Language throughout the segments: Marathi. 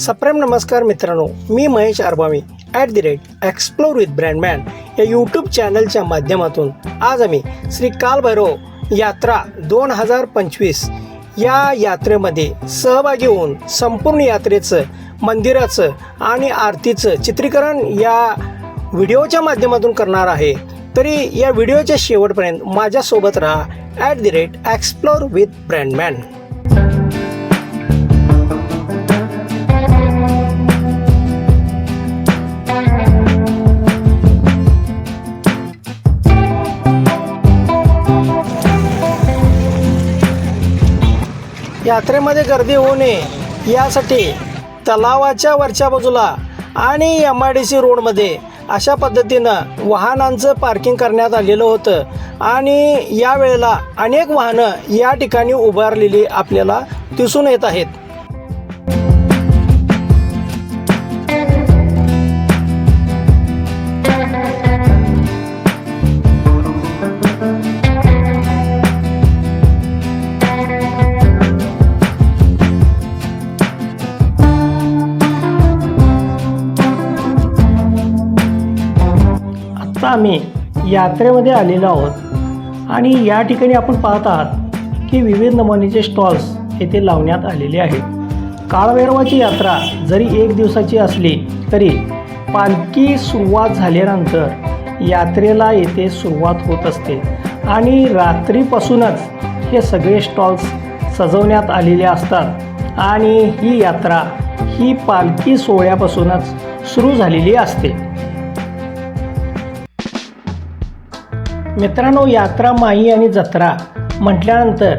सप्रेम नमस्कार मित्रांनो मी Mahesh अरबामी at the rate explore with Brandman या यूट्यूब चॅनलच्या माध्यमातून आज आम्ही श्री कालभैरव यात्रा दोन हजार पंचवीस या यात्रेमध्ये सहभागी होऊन संपूर्ण यात्रेचं मंदिराचं आणि आरतीचं चित्रीकरण या व्हिडिओच्या माध्यमातून करणार आहे. तरी या व्हिडिओच्या शेवटपर्यंत माझ्यासोबत राहा at the rate explore with Brandman यात्रेमध्ये गर्दी होऊ नये. यासाठी तलावाच्या वरच्या बाजूला आणि एम आय डी सी रोडमध्ये अशा पद्धतीनं वाहनांचं पार्किंग करण्यात आलेलं होतं. आणि यावेळेला अनेक वाहनं या ठिकाणी उभारलेली आपल्याला दिसून येत आहेत. आम्ही यात्रेमध्ये आलेलो आहोत. आणि या ठिकाणी आपण पाहत आहात की विविध नमुनेचे स्टॉल्स येथे लावण्यात आलेले आहेत. काळभैरवाची यात्रा जरी एक दिवसाची असली तरी पालखी सुरुवात झाल्यानंतर यात्रेला येथे सुरुवात होत असते. आणि रात्रीपासूनच हे सगळे स्टॉल्स सजवण्यात आलेले असतात. आणि ही यात्रा ही पालखी सोहळ्यापासूनच सुरू झालेली असते. मित्रांनो यात्रा माही आणि जत्रा म्हटल्यानंतर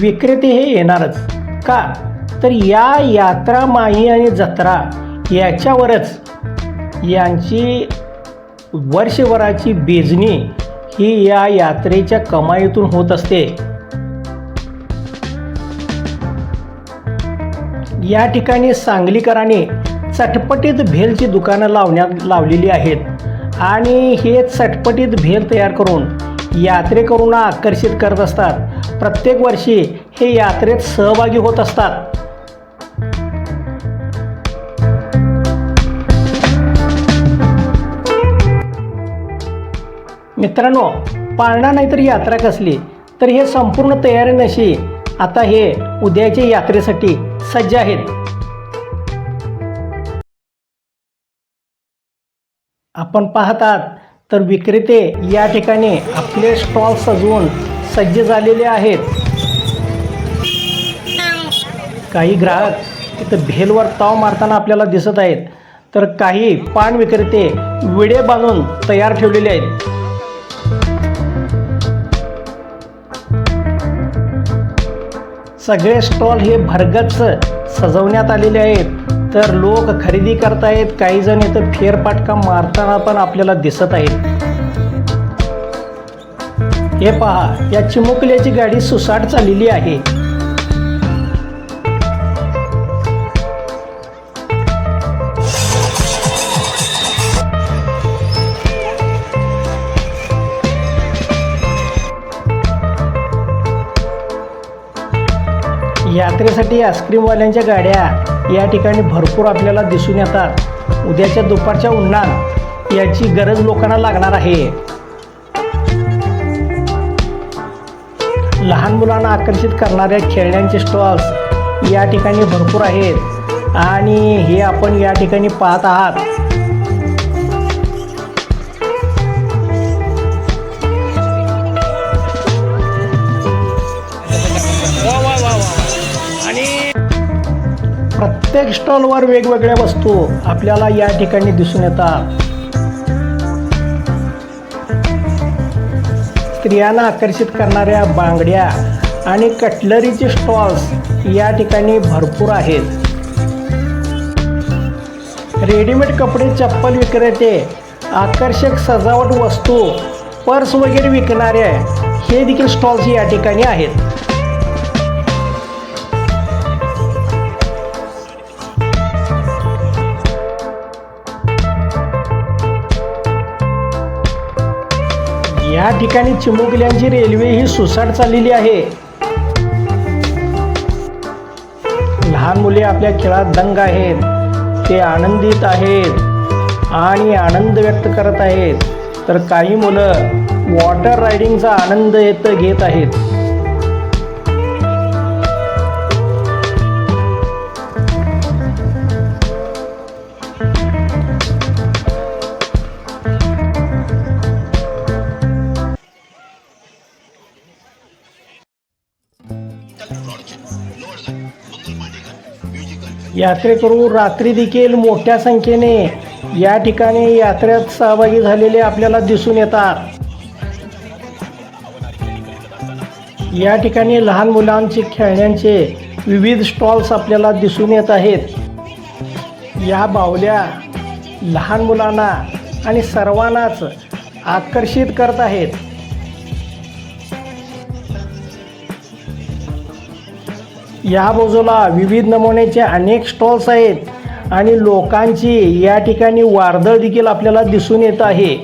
विक्रेते हे येणारच. का? तर या यात्रा माही आणि जत्रा याच्यावरच यांची वर्षभराची बेजणी ही या यात्रेच्या कमाईतून होत असते. या ठिकाणी सांगलीकरांनी चटपटीत भेलची दुकानं लावण्यात लावलेली आहेत. आणि हे चटपटीत भेल तयार करून यात्रेकरूंना आकर्षित करत असतात. प्रत्येक वर्षी हे यात्रेत सहभागी होत असतात. मित्रांनो पाळणा नाहीतर यात्रा कसली? तर हे संपूर्ण तयारी नशी आता हे उद्याच्या यात्रेसाठी सज्ज आहेत. आपण पाहतात तर विक्रेते या ठिकाणी आपले स्टॉल सजवून सज्ज झालेले आहेत. काही ग्राहक तिथं भेलवर ताव मारताना आपल्याला दिसत आहेत. तर काही पान विक्रेते विडे बांधून तयार ठेवलेले आहेत. सगळे स्टॉल हे भरगच्च सजवण्यात आलेले आहेत. तर लोक खरेदी करतायत काही जण इथं फेरपाटका मारताना पण आपल्याला दिसत आहेत. हे पहा या चिमुकल्याची गाडी सुसाट चाललेली आहे. यात्रेसाठी आईस्क्रीमवाल्यांच्या गाड्या या ठिकाणी भरपूर आपल्याला दिसून येतात. उद्याच्या दुपारच्या उन्हात याची गरज लोकांना लागणार आहे. लहान मुलांना आकर्षित करणाऱ्या खेळण्यांचे स्टॉल्स या ठिकाणी भरपूर आहेत. आणि हे आपण या ठिकाणी पाहत आहात. प्रत्येक स्टॉलवर वेगवेगळ्या वस्तू आपल्याला या ठिकाणी दिसून येतात. स्त्रियांना आकर्षित करणाऱ्या बांगड्या आणि कटलरीचे स्टॉल्स या ठिकाणी भरपूर आहेत. रेडीमेड कपडे चप्पल विक्रेते आकर्षक सजावट वस्तू पर्स वगैरे विकणारे हे देखील स्टॉल्स या ठिकाणी आहेत. या ठिकाणी चिमुकल्यांची रेल्वे ही सुसाट चाललेली आहे. लहान मुले आपल्या खेळात दंग आहेत. ते आनंदित आहेत आणि आनंद व्यक्त करत आहेत. तर काही मुलं वॉटर रायडिंगचा आनंद येत घेत आहेत. यात्रेकरू रात्री देखील मोठ्या संख्येने या ठिकाणी यात्रेत सहभागी झालेले आपल्याला दिसून येतात. या ठिकाणी लहान मुलांचे खेळण्यांचे विविध स्टॉल्स आपल्याला दिसून येत आहेत. या बावल्या लहान मुलांना आणि सर्वांनाच आकर्षित करत आहेत. या बाजूला विविध नमुन्याचे अनेक स्टॉल्स आहेत आणि लोकांची या ठिकाणी वार्दळ देखील आपल्याला दिसून येत आहे.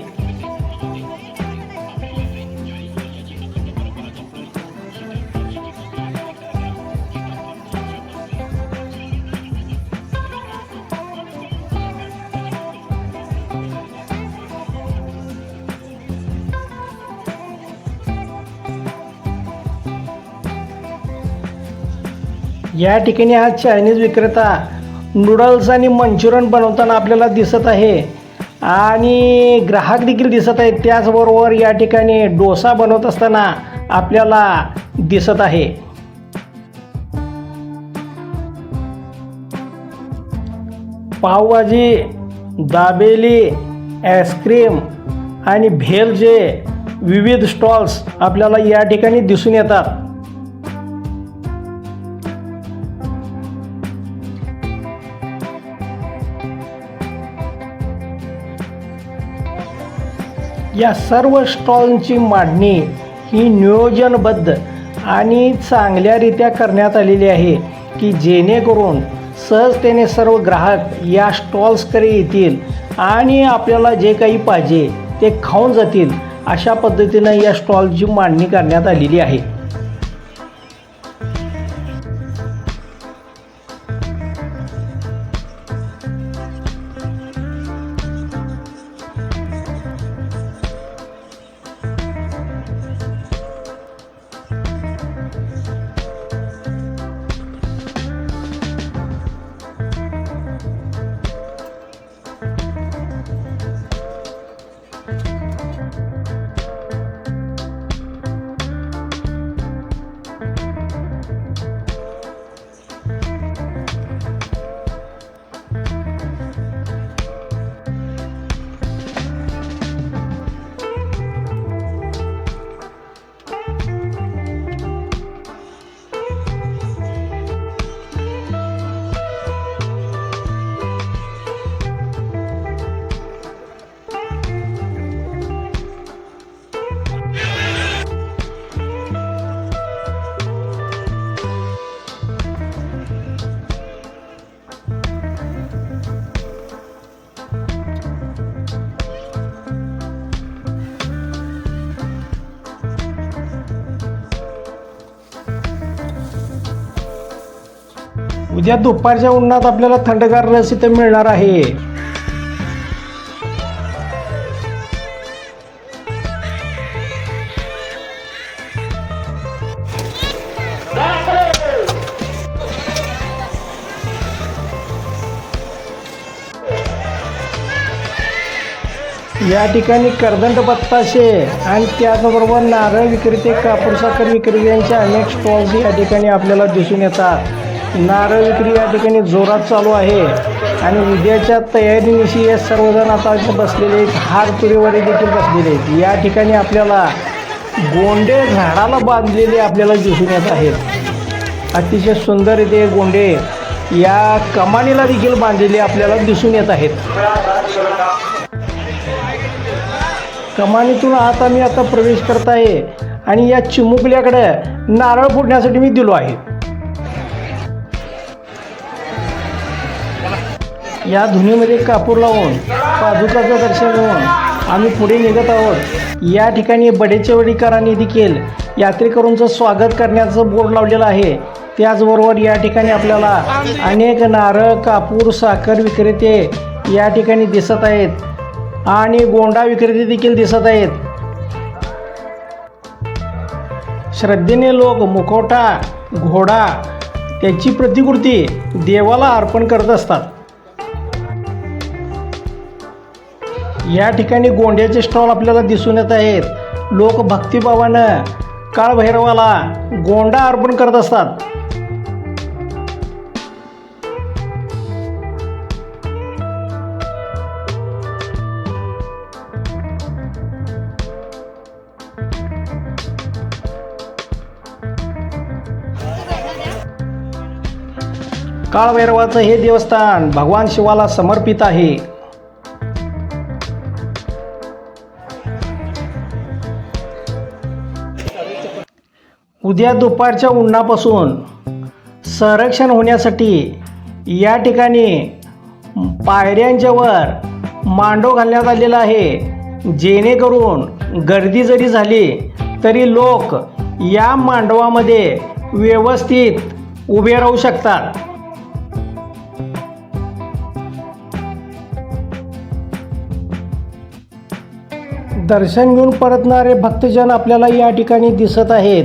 या ठिकाणी आज चायनीज विक्रेता नूडल्स आणि मंचुरियन बनवताना आपल्याला दिसत आहे. आणि ग्राहक देखील दिसत आहेत. त्याचबरोबर या ठिकाणी डोसा बनवत असताना आपल्याला दिसत आहे. पावभाजी दाबेली आईस्क्रीम आणि भेलचे विविध स्टॉल्स आपल्याला या ठिकाणी दिसून येतात. या सर्व स्टॉलची मांडणी ही नियोजनबद्ध आणि चांगल्यारीत्या करण्यात आलेली आहे की जेणेकरून सहजतेने सर्व ग्राहक या स्टॉल्सकडे येतील आणि आपल्याला जे काही पाहिजे ते खाऊन जातील अशा पद्धतीनं या स्टॉलची मांडणी करण्यात आलेली आहे. ज्या दुपारच्या उन्हात आपल्याला थंडगार रस इथे मिळणार आहे. या ठिकाणी करदंड बत्ताशे आणि त्याचबरोबर नारळ विक्रेते कापूर साखर विक्रेते अनेक स्टॉल्स या ठिकाणी आपल्याला दिसून येतात. नारळ विक्री या ठिकाणी जोरात चालू आहे. आणि उद्याच्या तयारीनिशी हे सर्वजण आता बसलेले आहेत. हार तुरीवरी देखील बसलेले आहेत. या ठिकाणी आपल्याला गोंडे झाडाला बांधलेले आपल्याला दिसून येत आहेत. अतिशय सुंदर ते गोंडे या कमानीला देखील बांधलेले आपल्याला दिसून येत आहेत. कमानीतून आता मी आता प्रवेश करत आहे. आणि या चिमुकल्याकडे नारळ फोडण्यासाठी मी दिलो आहे. या धुनीमध्ये कापूर लावून पादुकाचं दर्शन घेऊन आम्ही पुढे निघत आहोत. या ठिकाणी बडेचेवडीकरांनी देखील यात्रेकरूंचं स्वागत करण्याचं बोर्ड लावलेलं आहे. त्याचबरोबर या ठिकाणी आपल्याला अनेक नारळ कापूर साखर विक्रेते या ठिकाणी दिसत आहेत आणि गोंडा विक्रेते देखील दिसत आहेत. श्रद्धेने लोक मुखवटा घोडा त्याची प्रतिकृती देवाला अर्पण करत असतात. या ठिकाणी गोंड्याचे स्टॉल आपल्याला दिसून येत आहेत. लोक भक्तिभावानं काळभैरवाला गोंडा अर्पण करत असतात. काळभैरवाचं हे देवस्थान भगवान शिवाला समर्पित आहे. उद्या दुपारच्या उन्हापासून संरक्षण होण्यासाठी या ठिकाणी पायऱ्यांच्या वर मांडव घालण्यात आलेला आहे. जेणेकरून गर्दी जरी झाली तरी लोक या मांडवामध्ये व्यवस्थित उभे राहू शकतात. दर्शन घेऊन परतणारे भक्तजन आपल्याला या ठिकाणी दिसत आहेत.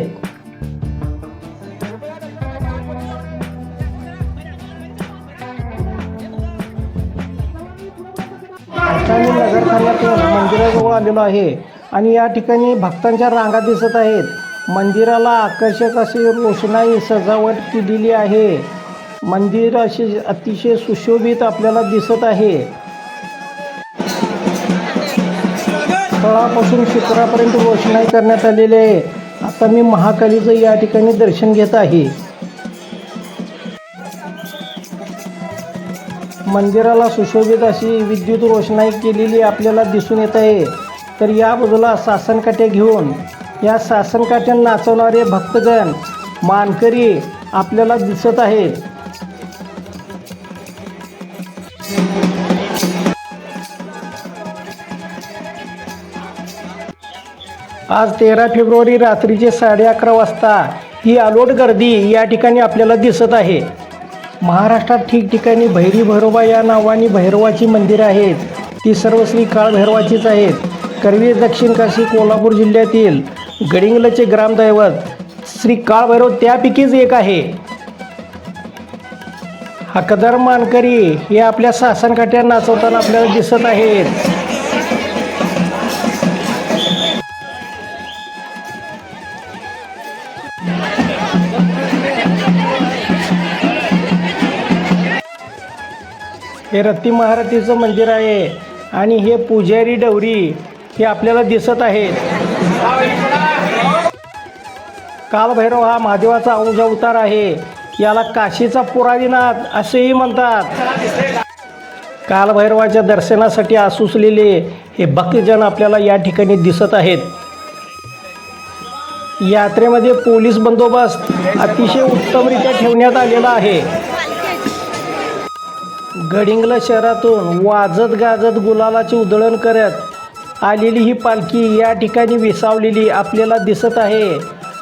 मी मंदिराजवळ आलेलो आहे. आणि या ठिकाणी भक्तांच्या रांगा दिसत आहेत. मंदिराला आकर्षक अशी रोषणाई सजावट केलेली आहे. मंदिर असे अतिशय सुशोभित आपल्याला दिसत आहे. तळापासून शिखरापर्यंत रोषणाई करण्यात आलेली आहे. आता मी महाकालीचं या ठिकाणी दर्शन घेत आहे. मंदिराला सुशोभित अशी विद्युत रोषणाई केलेली आपल्याला दिसून येत आहे. तर या बाजूला सासनकाठ्या घेऊन या सासनकाठ्या नाचवणारे भक्तगण मानकरी आपल्याला दिसत आहेत. आज तेरा फेब्रुवारी रात्रीचे साडे अकरा वाजता ही अलोट गर्दी या ठिकाणी आपल्याला दिसत आहे. महाराष्ट्रात ठिकठिकाणी भैरी भैरोबा या नावाने भैरवाची मंदिरं आहेत. ती सर्व श्री काळभैरवाचीच आहेत. करवीर दक्षिण काशी कोल्हापूर जिल्ह्यातील गडिंगलचे ग्रामदैवत श्री काळभैरव त्यापैकीच एक आहे. हकदर मानकरी हे आपल्या सासनकाठ्या नाचवताना आपल्याला दिसत आहेत. हे रत्ती महारथीचं मंदिर आहे. आणि हे पुजारी डवरी हे आपल्याला दिसत आहेत. कालभैरव हा महादेवाचा अंश अवतार आहे. याला काशीचा पुरादिनाथ असेही म्हणतात. कालभैरवाच्या दर्शनासाठी आसुसलेले हे भक्तजन आपल्याला या ठिकाणी दिसत आहेत. यात्रेमध्ये पोलीस बंदोबस्त अतिशय उत्तमरित्या ठेवण्यात आलेला आहे. गडिंगला शहरातून वाजत गाजत गुलालाचे उधळण करत आलेली ही पालखी या ठिकाणी विसावलेली आपल्याला दिसत आहे.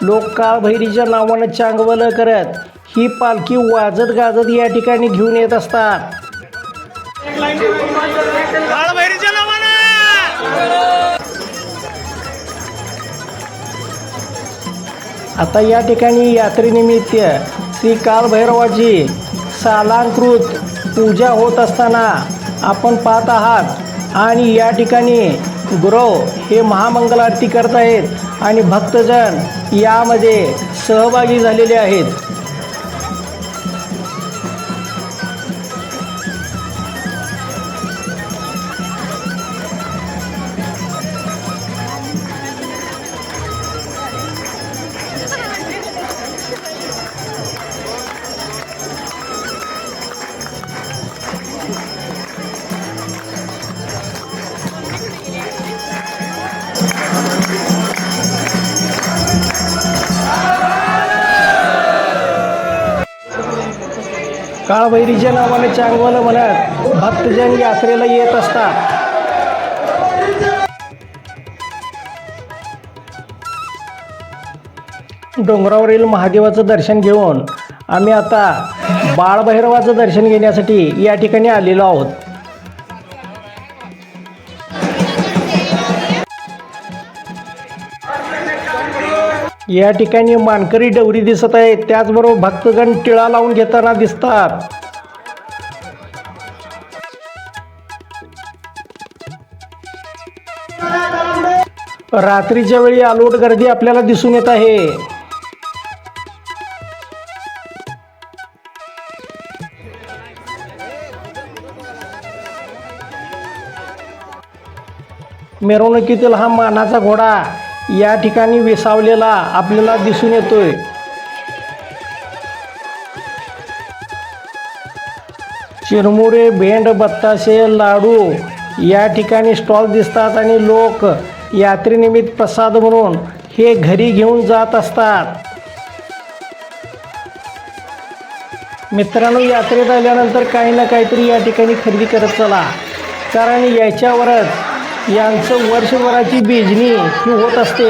लोक काळभैरीच्या नावानं चांगवलं करत ही पालखी वाजत गाजत या ठिकाणी घेऊन येत असतात. आता या ठिकाणी यात्रेनिमित्त श्री कालभैरवाची सालांकृत पूजा होत असताना आपण पाहत आहात. आणि या ठिकाणी गुरव हे महामंगल आरती करत आहेत आणि भक्तजन यामध्ये सहभागी झालेले आहेत. काळभैरीच्या नावाने चांगवलं म्हणत भक्तजन यात्रेला येत असतात. डोंगरावरील महादेवाचं दर्शन घेऊन आम्ही आता बाळभैरवाचं दर्शन घेण्यासाठी या ठिकाणी आलेलो आहोत. या ठिकाणी मानकरी डवरी दिसत आहे. त्याचबरोबर भक्तगण टिळा लावून घेताना दिसतात. रात्रीच्या वेळी आलोट गर्दी आपल्याला दिसून येत आहे. मिरवणुकीतील हा मानाचा घोडा. या ठिकाणी विसावलेला आपल्याला दिसून येतोय. चिरमुरे भेंड बत्ताशे लाडू या ठिकाणी स्टॉल दिसतात आणि लोक यात्रेनिमित्त प्रसाद म्हणून हे घरी घेऊन जात असतात. मित्रांनो यात्रेत आल्यानंतर काही ना काहीतरी या ठिकाणी खरेदी करत चला. कारण याच्यावरच यांचं वर्षभराची बेजणी ही होत असते.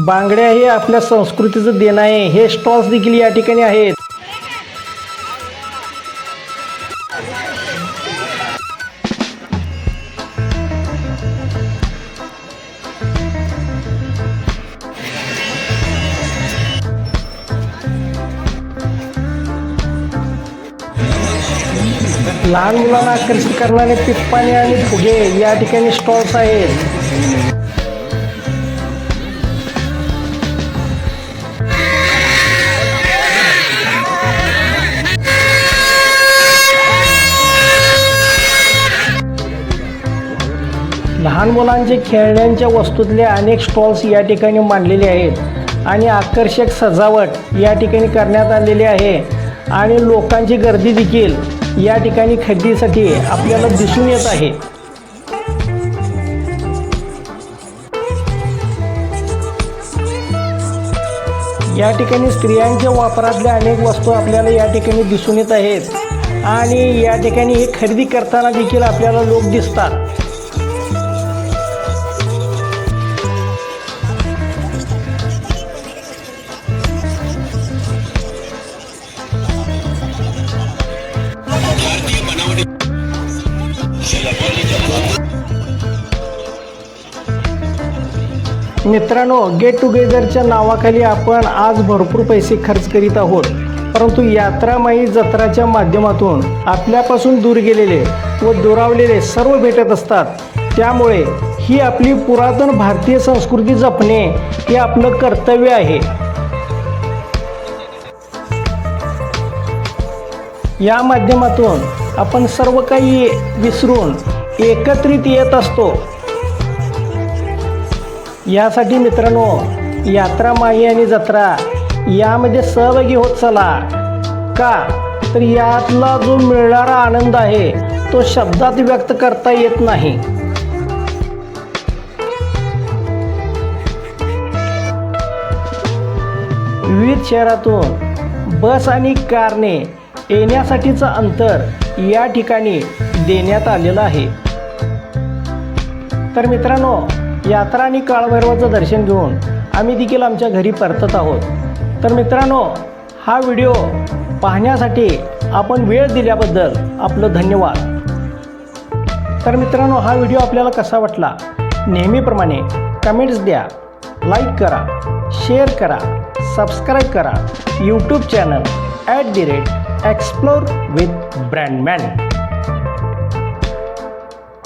बांगड्या हे आपल्या संस्कृतीचं देणं आहे. हे स्टॉल्स देखील या ठिकाणी आहेत. लहान मुलांना आकर्षित करणारे पिप्पाने आणि फुगे या ठिकाणी स्टॉल्स आहेत. लहान मुलांचे खेळण्यांच्या वस्तूतले अनेक स्टॉल्स या ठिकाणी मांडलेले आहेत आणि आकर्षक सजावट या ठिकाणी करण्यात आलेली आहे. आणि लोकांची गर्दी देखील. या ठिकाणी खरेदीसाठी आपल्याला दिसून येत आहे. या ठिकाणी स्त्रियांच्या वापरातल्या अनेक वस्तू आपल्याला या ठिकाणी दिसून येत आहेत. आणि या ठिकाणी हे खरेदी करताना देखील आपल्याला लोक दिसतात. मित्रांनो गेट टुगेदरच्या नावाखाली आपण आज भरपूर पैसे खर्च करीत आहोत. परंतु यात्रामाई जत्राच्या माध्यमातून आपल्यापासून दूर गेलेले व दुरावलेले सर्व भेटत असतात. त्यामुळे ही आपली पुरातन भारतीय संस्कृती जपणे हे आपलं कर्तव्य आहे. या माध्यमातून आपण सर्व काही विसरून एकत्रित येत असतो. यासाठी मित्रांनो यात्रा माही आणि जत्रा यामध्ये सहभागी होत चला. का? तर यातला जो मिळणारा आनंद आहे तो शब्दात व्यक्त करता येत नाही. विविध शहरातून बस आणि कारने येण्यासाठीचं अंतर या ठिकाणी देण्यात आलेलं आहे. तर मित्रांनो यात्रा आणि काळभैरवाचं दर्शन घेऊन आम्ही देखील आमच्या घरी परतत आहोत. तर मित्रांनो हा व्हिडिओ पाहण्यासाठी आपण वेळ दिल्याबद्दल आपलं धन्यवाद. तर मित्रांनो हा व्हिडिओ आपल्याला कसा वाटला? नेहमीप्रमाणे कमेंट्स द्या लाईक करा शेअर करा सबस्क्राईब करा. YouTube channel at the rate explore with Brandman